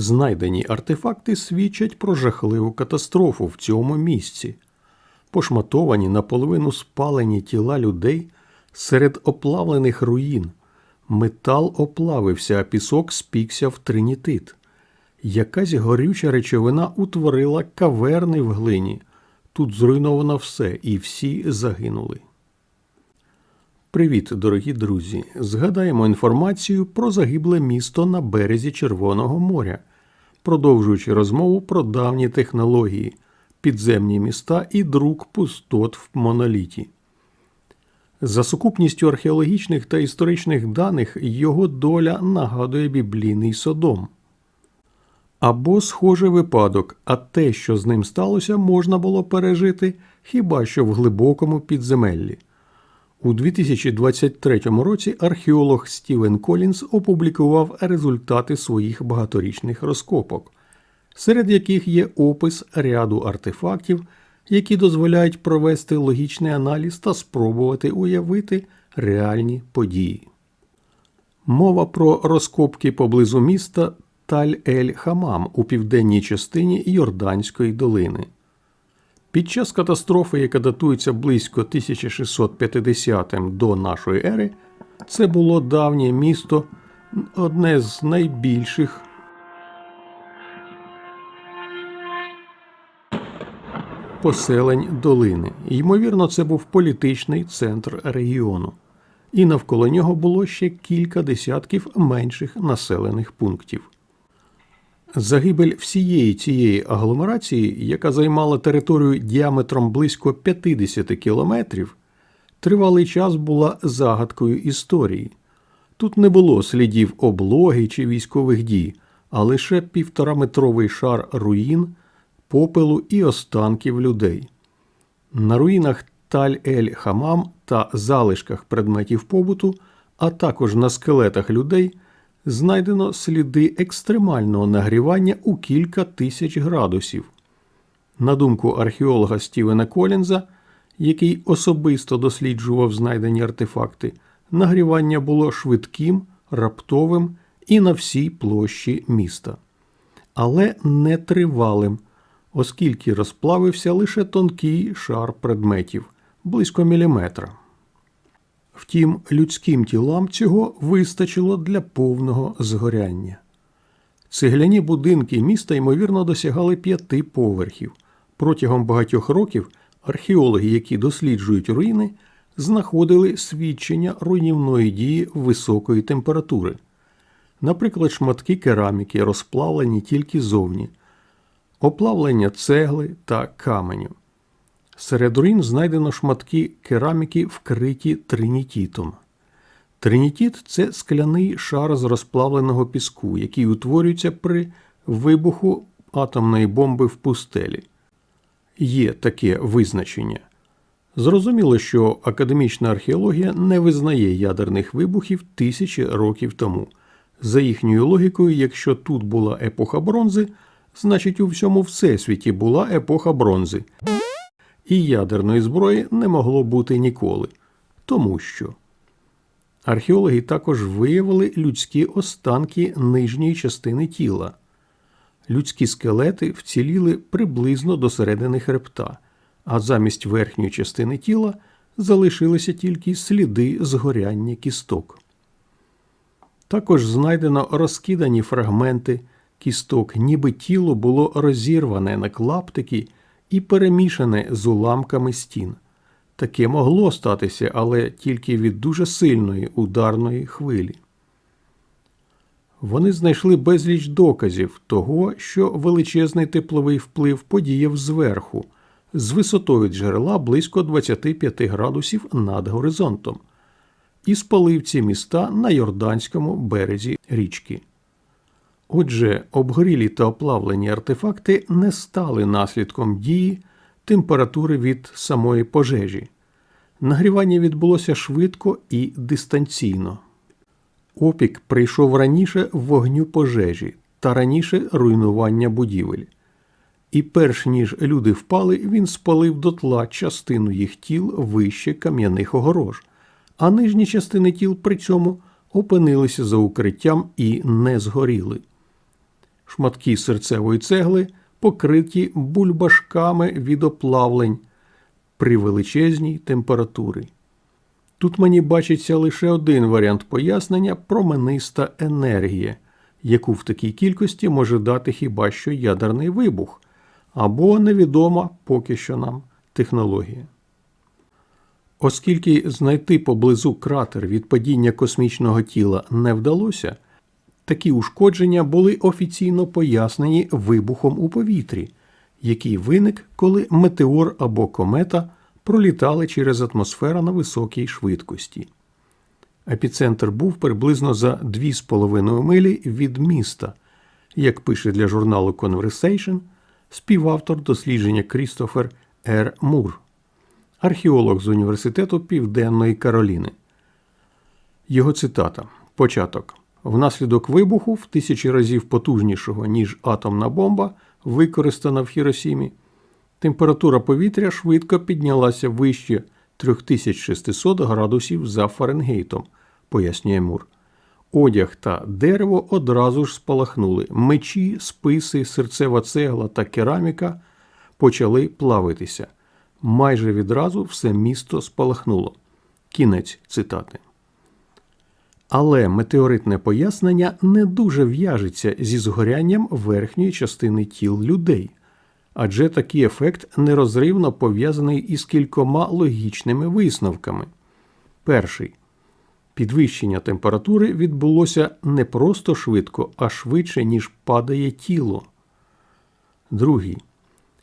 Знайдені артефакти свідчать про жахливу катастрофу в цьому місці. Пошматовані наполовину спалені тіла людей серед оплавлених руїн. Метал оплавився, а пісок спікся в тринітит. Якась горюча речовина утворила каверни в глині. Тут зруйновано все, і всі загинули. Привіт, дорогі друзі! Згадаємо інформацію про загибле місто на березі Червоного моря, продовжуючи розмову про давні технології, підземні міста і друк пустот в моноліті. За сукупністю археологічних та історичних даних його доля нагадує біблійний Содом. Або схожий випадок, а те, що з ним сталося, можна було пережити хіба що в глибокому підземеллі. У 2023 році археолог Стівен Колінс опублікував результати своїх багаторічних розкопок, серед яких є опис ряду артефактів, які дозволяють провести логічний аналіз та спробувати уявити реальні події. Мова про розкопки поблизу міста Таль-ель-Хамам у південній частині Йорданської долини. Під час катастрофи, яка датується близько 1650 до нашої ери, це було давнє місто, одне з найбільших поселень долини. Ймовірно, це був політичний центр регіону, і навколо нього було ще кілька десятків менших населених пунктів. Загибель всієї цієї агломерації, яка займала територію діаметром близько 50 кілометрів, тривалий час була загадкою історії. Тут не було слідів облоги чи військових дій, а лише півтораметровий шар руїн, попелу і останків людей. На руїнах Таль-ель-Хамам та залишках предметів побуту, а також на скелетах людей знайдено сліди екстремального нагрівання у кілька тисяч градусів. На думку археолога Стівена Колінза, який особисто досліджував знайдені артефакти, нагрівання було швидким, раптовим і на всій площі міста. Але не тривалим, оскільки розплавився лише тонкий шар предметів близько міліметра. Втім, людським тілам цього вистачило для повного згоряння. Цегляні будинки міста, ймовірно, досягали п'яти поверхів. Протягом багатьох років археологи, які досліджують руїни, знаходили свідчення руйнівної дії високої температури. Наприклад, шматки кераміки розплавлені тільки зовні, оплавлення цегли та каменю. Серед руїн знайдено шматки кераміки, вкриті тринітітом. Тринітіт це скляний шар з розплавленого піску, який утворюється при вибуху атомної бомби в пустелі. Є таке визначення. Зрозуміло, що академічна археологія не визнає ядерних вибухів тисячі років тому. За їхньою логікою, якщо тут була епоха бронзи, значить у всьому всесвіті була епоха бронзи і ядерної зброї не могло бути ніколи. Тому що археологи також виявили людські останки нижньої частини тіла. Людські скелети вціліли приблизно до середини хребта, а замість верхньої частини тіла залишилися тільки сліди згоряння кісток. Також знайдено розкидані фрагменти кісток, ніби тіло було розірване на клаптики і перемішане з уламками стін. Таке могло статися, але тільки від дуже сильної ударної хвилі. Вони знайшли безліч доказів того, що величезний тепловий вплив подіяв зверху, з висотою джерела близько 25 градусів над горизонтом, і спалив ці міста на Йорданському березі річки. Отже, обгорілі та оплавлені артефакти не стали наслідком дії температури від самої пожежі. Нагрівання відбулося швидко і дистанційно. Опік прийшов раніше вогню пожежі та раніше руйнування будівель. І перш ніж люди впали, він спалив дотла частину їх тіл вище кам'яних огорож, а нижні частини тіл при цьому опинилися за укриттям і не згоріли. Шматки серцевої цегли, покриті бульбашками від оплавлень при величезній температурі. Тут мені бачиться лише один варіант пояснення промениста енергія, яку в такій кількості може дати хіба що ядерний вибух, або невідома поки що нам технологія. Оскільки знайти поблизу кратер від падіння космічного тіла не вдалося, такі ушкодження були офіційно пояснені вибухом у повітрі, який виник, коли метеор або комета пролітали через атмосферу на високій швидкості. Епіцентр був приблизно за 2,5 милі від міста, як пише для журналу Conversation співавтор дослідження Крістофер Р. Мур, археолог з Університету Південної Кароліни. Його цитата Початок. Внаслідок вибуху в тисячі разів потужнішого, ніж атомна бомба, використана в Хіросімі, температура повітря швидко піднялася вище 3600 градусів за Фаренгейтом, пояснює Мур. Одяг та дерево одразу ж спалахнули. Мечі, списи, серцева цегла та кераміка почали плавитися. Майже відразу все місто спалахнуло. Кінець цитати. Але метеоритне пояснення не дуже в'яжеться зі згорянням верхньої частини тіл людей, адже такий ефект нерозривно пов'язаний із кількома логічними висновками. Перший підвищення температури відбулося не просто швидко, а швидше, ніж падає тіло. Другий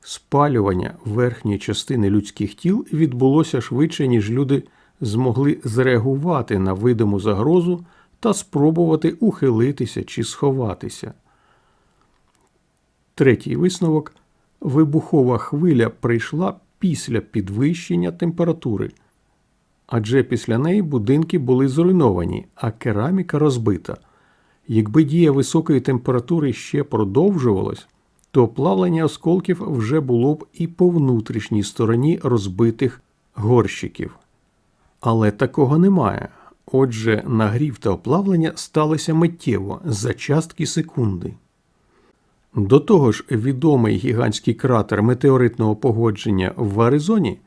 спалювання верхньої частини людських тіл відбулося швидше, ніж люди змогли зреагувати на видиму загрозу та спробувати ухилитися чи сховатися. Третій висновок вибухова хвиля прийшла після підвищення температури, адже після неї будинки були зруйновані, а кераміка розбита. Якби дія високої температури ще продовжувалась, то плавлення осколків вже було б і по внутрішній стороні розбитих горщиків. Але такого немає. Отже, нагрів та оплавлення сталося миттєво за частки секунди. До того ж, відомий гігантський кратер метеоритного погодження в Аризоні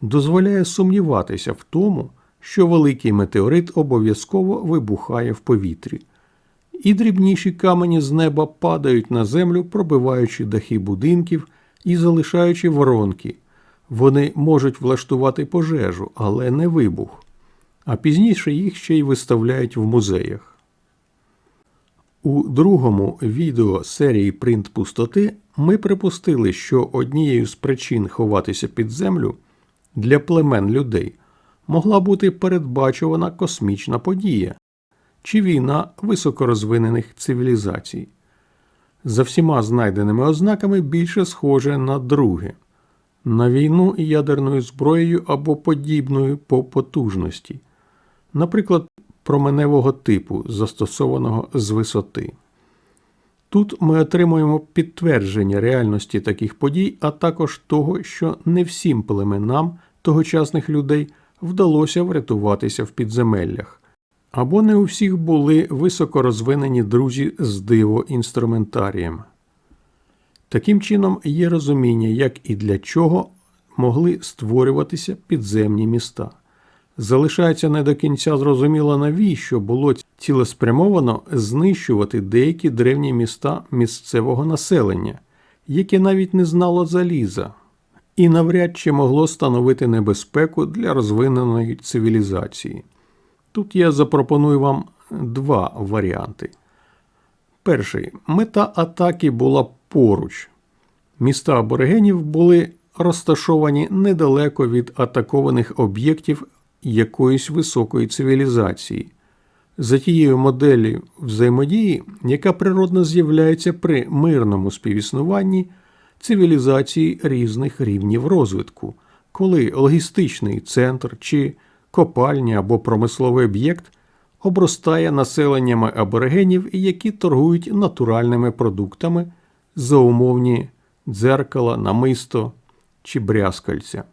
дозволяє сумніватися в тому, що великий метеорит обов'язково вибухає в повітрі, і дрібніші камені з неба падають на землю, пробиваючи дахи будинків і залишаючи воронки. Вони можуть влаштувати пожежу, але не вибух, а пізніше їх ще й виставляють в музеях. У другому відео серії Принт пустоти ми припустили, що однією з причин ховатися під землю для племен людей могла бути передбачувана космічна подія чи війна високорозвинених цивілізацій. За всіма знайденими ознаками більше схоже на друге на війну ядерною зброєю або подібною по потужності, наприклад, променевого типу, застосованого з висоти. Тут ми отримуємо підтвердження реальності таких подій, а також того, що не всім племенам тогочасних людей вдалося врятуватися в підземеллях, або не у всіх були високорозвинені друзі з диво-інструментарієм. Таким чином, є розуміння, як і для чого могли створюватися підземні міста. Залишається не до кінця зрозуміло, навіщо було цілеспрямовано знищувати деякі древні міста місцевого населення, яке навіть не знало заліза, і навряд чи могло становити небезпеку для розвиненої цивілізації. Тут я запропоную вам два варіанти. Перший мета атаки була поруч. Міста аборигенів були розташовані недалеко від атакованих об'єктів якоїсь високої цивілізації. За тією моделлю взаємодії, яка природно з'являється при мирному співіснуванні цивілізації різних рівнів розвитку, коли логістичний центр чи копальня або промисловий об'єкт обростає населеннями аборигенів, які торгують натуральними продуктами за умовні дзеркала, намисто чи брязкальця.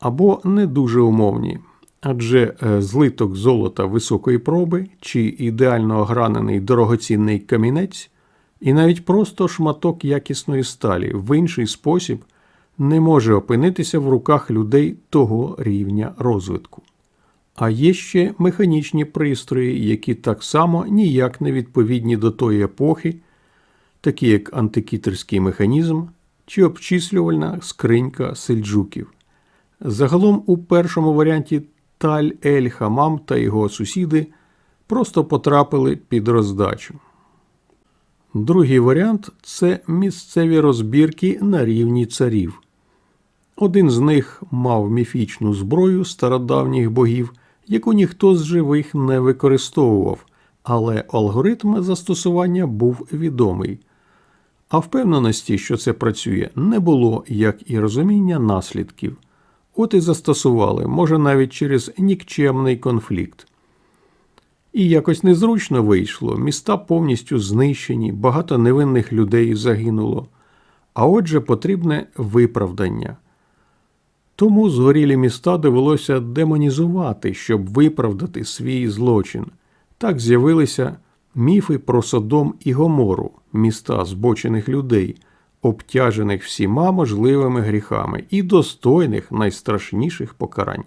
Або не дуже умовні, адже е, злиток золота високої проби чи ідеально огранений дорогоцінний камінець І навіть просто шматок якісної сталі в інший спосіб не може опинитися в руках людей того рівня розвитку. А є ще механічні пристрої, які так само ніяк не відповідні до тої епохи, такі як антикітерський механізм чи обчислювальна скринька сельджуків. Загалом у першому варіанті Таль Ель Хамам та його сусіди просто потрапили під роздачу. Другий варіант це місцеві розбірки на рівні царів. Один з них мав міфічну зброю стародавніх богів, яку ніхто з живих не використовував, але алгоритм застосування був відомий. А впевненості, що це працює, не було, як і розуміння наслідків. От і застосували, може навіть через нікчемний конфлікт. І якось незручно вийшло, міста повністю знищені, багато невинних людей загинуло. А отже, потрібне виправдання. Тому згорілі міста довелося демонізувати, щоб виправдати свій злочин. Так з'явилися міфи про Содом і Гомору, міста збочених людей, обтяжених всіма можливими гріхами і достойних найстрашніших покарань.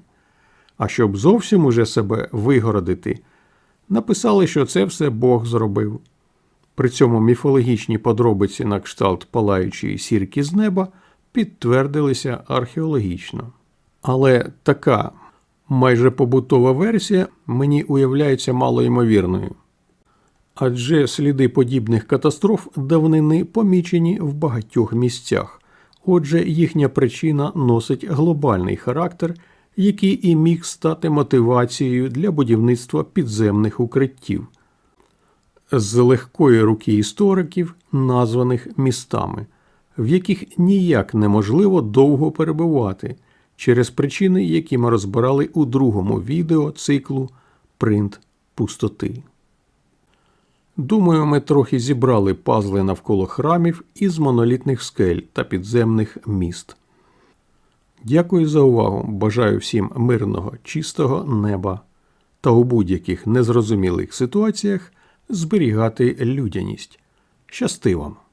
А щоб зовсім уже себе вигородити, написали, що це все Бог зробив. При цьому міфологічні подробиці на кшталт палаючої сірки з неба підтвердилися археологічно. Але така майже побутова версія мені уявляється малоймовірною. Адже сліди подібних катастроф давнини помічені в багатьох місцях. Отже, їхня причина носить глобальний характер, який і міг стати мотивацією для будівництва підземних укриттів з легкої руки істориків, названих містами, в яких ніяк неможливо довго перебувати через причини, які ми розбирали у другому відео циклу Принт пустоти. Думаю, ми трохи зібрали пазли навколо храмів із монолітних скель та підземних міст. Дякую за увагу. Бажаю всім мирного, чистого неба та у будь-яких незрозумілих ситуаціях зберігати людяність. Щасти вам!